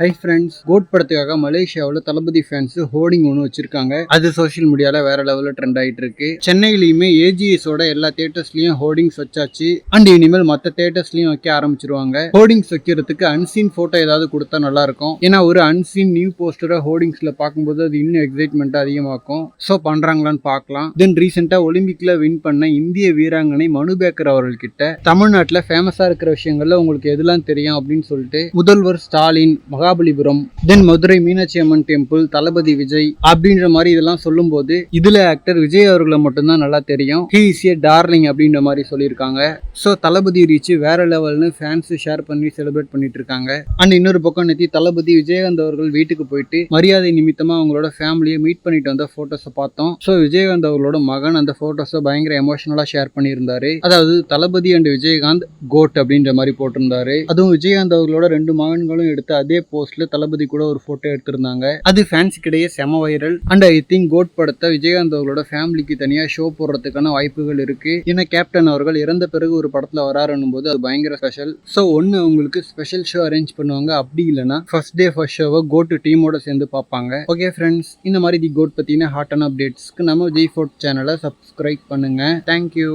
Hi friends code படத்துக்காக மலேசியாவில் தளபதி fans hoarding ஒன்று வச்சிருக்காங்க. அது சோஷியல் மீடியாவில் வேற லெவலில் ட்ரெண்ட் ஆகிட்டு இருக்கு சென்னையிலையுமே ஏஜிஎஸோட எல்லா தேட்டர்ஸ்லையும் ஹோர்டிங்ஸ் வச்சாச்சு. அண்ட் இனிமேல் மற்ற தேட்டர்ஸ்லையும் வைக்க ஆரம்பிச்சிருவாங்க. ஹோர்டிங்ஸ் வைக்கிறதுக்கு அன்சீன் ஃபோட்டோ ஏதாவது கொடுத்தா நல்லா இருக்கும் ஏன்னா ஒரு அன்சீன் நியூ போஸ்டரை ஹோர்டிங்ஸில் பார்க்கும்போது அது இன்னும் எக்ஸைட்மெண்ட் அதிகமாக்கும். ஸோ பண்ணுறாங்களான்னு பார்க்கலாம். தென் ரீசெண்டாக ஒலிம்பிக்ல வின் பண்ண இந்திய வீராங்கனை மனு பேக்கர் அவர்கள்கிட்ட தமிழ்நாட்டில் ஃபேமஸாக இருக்கிற விஷயங்கள்ல உங்களுக்கு எதெல்லாம் தெரியும் அப்படின்னு சொல்லிட்டு முதல்வர் ஸ்டாலின் மகாபலிபுரம் தென் மதுரை மீனாட்சி அம்மன் டெம்பிள் தளபதி விஜய் அப்படின்ற மாதிரி இதெல்லாம் சொல்லும்போது இதுல ஆக்டர் விஜய் அவர்களை மட்டும்தான் நல்லா தெரியும். ஹி இஸ் ஏ டார்லிங் அப்படின்ற மாதிரி சொல்லியிருக்காங்க. ஸோ தளபதி ரீச் வேற லெவல்னு ஃபேன்ஸ் ஷேர் பண்ணி செலிப்ரேட் பண்ணிட்டு இருக்காங்க. அண்ட் இன்னொரு பக்கம் நேத்தி தளபதி விஜயகாந்த் அவர்கள் வீட்டுக்கு போயிட்டு மரியாதை நிமித்தமா அவங்களோட ஃபேமிலியை மீட் பண்ணிட்டு வந்த போட்டோஸை பார்த்தோம். ஸோ விஜயகாந்த் அவர்களோட மகன் அந்த போட்டோஸை பயங்கர எமோஷனலா ஷேர் பண்ணியிருந்தாரு. அதாவது தளபதி அண்ட் விஜயகாந்த் கோட் அப்படின்ற மாதிரி போட்டிருந்தாரு. அதுவும் விஜயகாந்த் அவர்களோட ரெண்டு மகன்களும் எடுத்த அதே போஸ்ட்ல தளபதி கூட ஒரு போட்டோ எடுத்திருந்தாங்க. அது ஃபேன்ஸுக்கிடையே செம viral and I think GOAT படத்தை விஜயகாந்த் அவர்களோட ஃபேமிலிக்கு தனியா ஷோ போடுறதுக்கான வாய்ப்புகள் இருக்கு. ஏன்னா கேப்டன் அவர்கள் இறந்த பிறகு ஒரு படத்துல வராருன்னும் போது அது பயங்கர ஸ்பெஷல் ஸோ ஒன்று உங்களுக்கு ஸ்பெஷல் ஷோ அரேஞ்ச் பண்ணுவாங்க. அப்படி இல்லைன்னா ஃபர்ஸ்ட் டே ஃபர்ஸ்ட் ஷோவை கோட் டீமோட சேர்ந்து பார்ப்பாங்க. ஓகே ஃப்ரெண்ட்ஸ் இந்த மாதிரி தி கோட் பத்தின ஹாட்டான அப்டேட்ஸ்க்கு நம்ம ஜெய் ஃபோர்ட் சேனலை சப்ஸ்கிரைப் பண்ணுங்க. Thank you